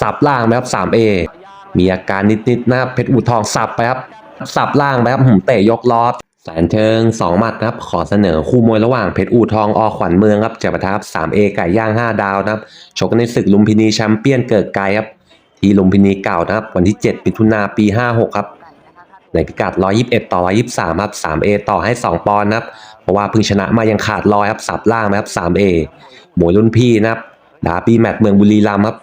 สับล่างไปครับ 3A มีอาการนิดๆนะครับเพชรอูทองสับไปครับสับล่างไปครับหืมเตะยกล้อแสนเชิง2หมัดนะครับขอเสนอคู่มวยระหว่างเพชรอู่ทองอขวัญเมืองครับจะประทับ 3A ไก่ย่าง 5 ดาวนะครับชกในศึกลุมพินีแชมเปี้ยนเกิดไกลครับที่ลุมพินีเก่านะครับ วันที่ 7 มิถุนาปี 56 ครับในพิกัด 121 ต่อ 123 ครับ 3A ต่อให้ 2 ปอนด์นะครับ เพราะว่าเพิ่งชนะมายังขาดลอยครับสับล่างนะครับ 3A มวยรุ่นพี่นะครับดาบี้แมตช์เมืองบุรีรัมย์ครับ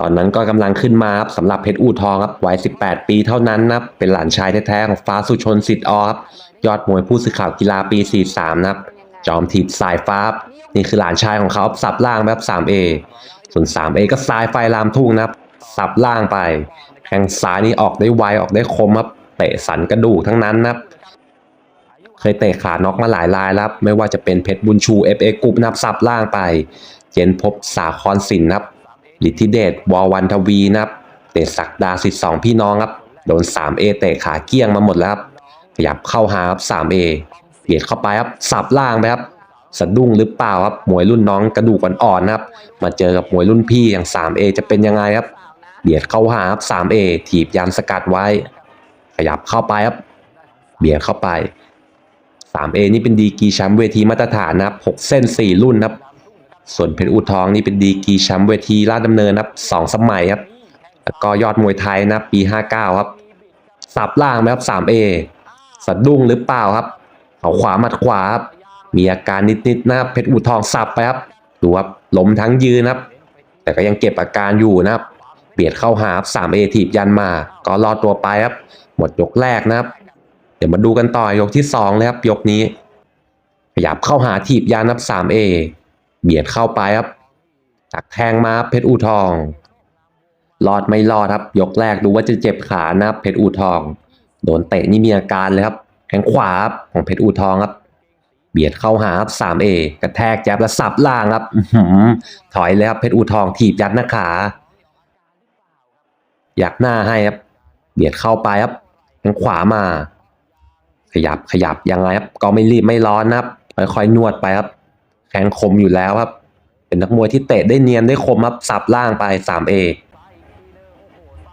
ตอนนั้นก็กำลังขึ้นมาครับสำหรับเพชรอู่ทองครับวัย 18 ปีเท่านั้นนะครับเป็นหลานชายแท้ๆของฟ้าสุชนสิทธิ์ออครับยอดมวยผู้สื่อข่าวกีฬาปี 43 นะครับ จอมถีบสายฟ้านี่คือหลานชายของเขาสับล่างแบบ 3A ส่วน 3A ก็ซ้ายไฟลามทุ่งนะครับ สับล่างไปแข้งซ้ายนี่ออกได้ไวออกได้คมครับเตะสันกระดูกทั้งนั้นนะครับเคยเตะขาน็อกมาหลายรายแล้วไม่ว่าจะเป็นเพชรบุญชู FA กรุ๊ปนับสับล่างไป เจนพบสาครสินนะครับ ฤทธิเดชวอวันทวีนะครับเตะศักดาสิทธิ์สองพี่น้องครับโดน 3A เตะขาเกี้ยงมาหมดแล้วครับขยับเข้าหาครับ 3A เบียดเข้าไปครับสับล่างไปครับสะดุ้งหรือเปล่าครับมวยรุ่นน้องกระดูกอ่อนๆนะครับ มาเจอกับมวยรุ่นพี่อย่าง 3A จะเป็นยังไงครับเบียดเข้าหาครับ 3A ถีบยันสกัดไว้ ขยับเข้าไปครับ เบียดเข้าไป 3A นี่เป็นดีกีแชมป์เวทีมาตรฐานนะครับ6เส้น 4 รุ่นครับ ส่วนเพชรอุทองนี่เป็นดีกรีแชมป์เวทีลาดดำเนินนะครับ2สมัยครับ แล้วก็ยอดมวยไทยนับปี 59 ครับ สับล่างไหมครับ 3A สะดุ้งหรือเปล่าครับเขาขวาหมัดขวาครับ มีอาการนิดๆนะครับเพชรอุทองสับไปครับ ดูครับล้มทั้งยืนนะครับ แต่ก็ยังเก็บอาการอยู่นะครับ เบียดเข้าหาครับ 3A ถีบยันมา ก็รอดตัวไปครับ หมดยกแรกนะครับ เดี๋ยวมาดูกันต่อยกที่2เลยครับ ยกนี้ ขยับเข้าหาถีบยันครับ 3A เบียดเข้าไปครับตักแทงมาเพชรอูทองรอดไม่รอดครับ ยกแรกดูว่าจะเจ็บขานะเพชรอูทอง โดนเตะนี่มีอาการเลยครับแข้งขวาครับของเพชรอูทองครับ เบียดเข้าหาครับ 3A กระแทกแจบแล้วสับล่างครับอถอยเลยครับเพชรอูทองถีบยัดหน้าขาอยากหน้าให้ครับ เบียดเข้าไปครับแข้งขวามา ขยับขยับยังไงครับก็ไม่รีบไม่ร้อนนะครับค่อยๆนวดไปครับ แข้งคมอยู่แล้วครับ เป็นนักมวยที่เตะได้เนียนได้คมครับสับล่างไป 3A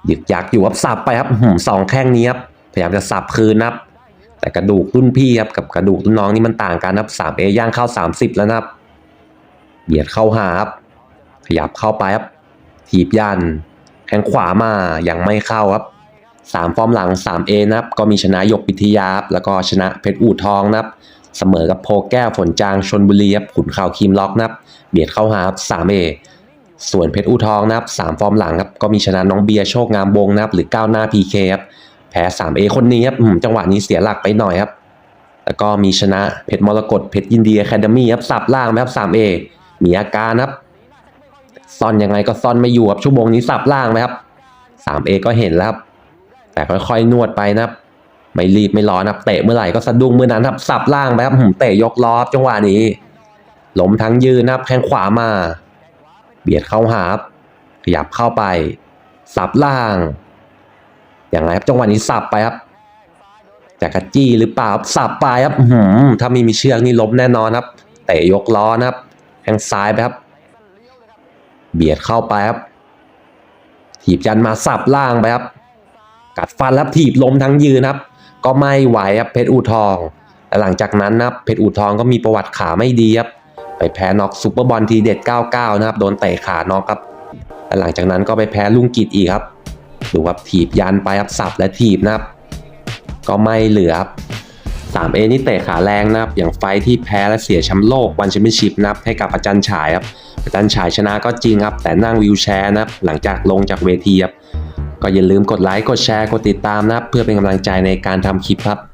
ยึกยักอยู่ครับสับไปครับสองแข้งนี้ครับพยายามจะสับคืนนะครับ แต่กระดูกรุ่นพี่ครับกับกระดูกรุ่นน้องนี่มันต่างกันครับ 3A ย่างเข้า 30 แล้วนะครับเบียดเข้าหาครับขยับเข้าไปครับถีบยันแข้งขวามาอยังไม่เข้าครับสามฟอร์มหลัง 3A นะครับ ก็มีชนะยกปิทยาครับแล้วก็ชนะเพชรอู่ทองนะครับ เสมอกับโพแก้วฝนจางชนบุรีครับขุนข่าวคีมล็อกนะครับเบียดเข้าหาครับ 3A ส่วนเพชรอู่ทองนะครับสามฟอร์มหลังครับก็มีชนะน้องเบียร์โชคงามวงนะครับหรือก้าวหน้า PK คครับแพ้ 3A คนนี้ครับจังหวะนี้เสียหลักไปหน่อยครับแล้วก็มีชนะเพชรมรกตเพชรยินดีอะคเดมี่ครับสับล่างนะครับ 3A มีอาการครับซ่อนยังไงก็ซ่อนไม่อยู่ครับชั่วโมงนี้สับล่างนะครับ 3A ก็เห็นแล้วครับแต่ค่อยๆนวดไปนะครับ ไม่รีบไม่ร้อนนะครับเตะเมื่อไหร่ก็สะดุ้งเมื่อนั้นครับสับล่างไปครับหืมเตะยกล้อจังหวะนี้ล้มทั้งยืนนะครับแข้งขวามา เบียดเข้าหาครับขยับเข้าไป สับล่างอย่างไรครับจังหวะนี้สับไปครับจากกระจี้หรือเปล่าสับไปครับหือถ้าไม่มีเชือกนี่ล้มแน่นอนครับเตะยกล้อนะครับแข้งซ้ายไปครับ เบียดเข้าไปครับถีบยันมาสับล่างไปครับ กัดฟันแล้วถีบล้มทั้งยืนครับ ก็ไม่ไหวครับเพชรอูทองและหลังจากนั้นนะครับเพชรอูทองก็มีประวัติขาไม่ดีครับไปแพ้น็อกซูเปอร์บอลทีเด็ด 99 นะครับโดนเตะขาน็อกครับและหลังจากนั้นก็ไปแพ้ลุงกิจอีกครับดูครับถีบยันไปครับสับและถีบนะครับก็ไม่เหลือครับ 3A นี่เตะขาแรงนะครับ อย่างไฟท์ที่แพ้และเสียแชมป์โลกวันแชมเปี้ยนชิพนะครับให้กับอาจารย์ฉายครับอาจารย์ฉายชนะก็จริงครับ แต่นั่งวิวแชร์นะครับ หลังจากลงจากเวทีครับ ก็อย่าลืมกดไลค์กดแชร์กดติดตามนะครับ เพื่อเป็นกำลังใจในการทำคลิปครับ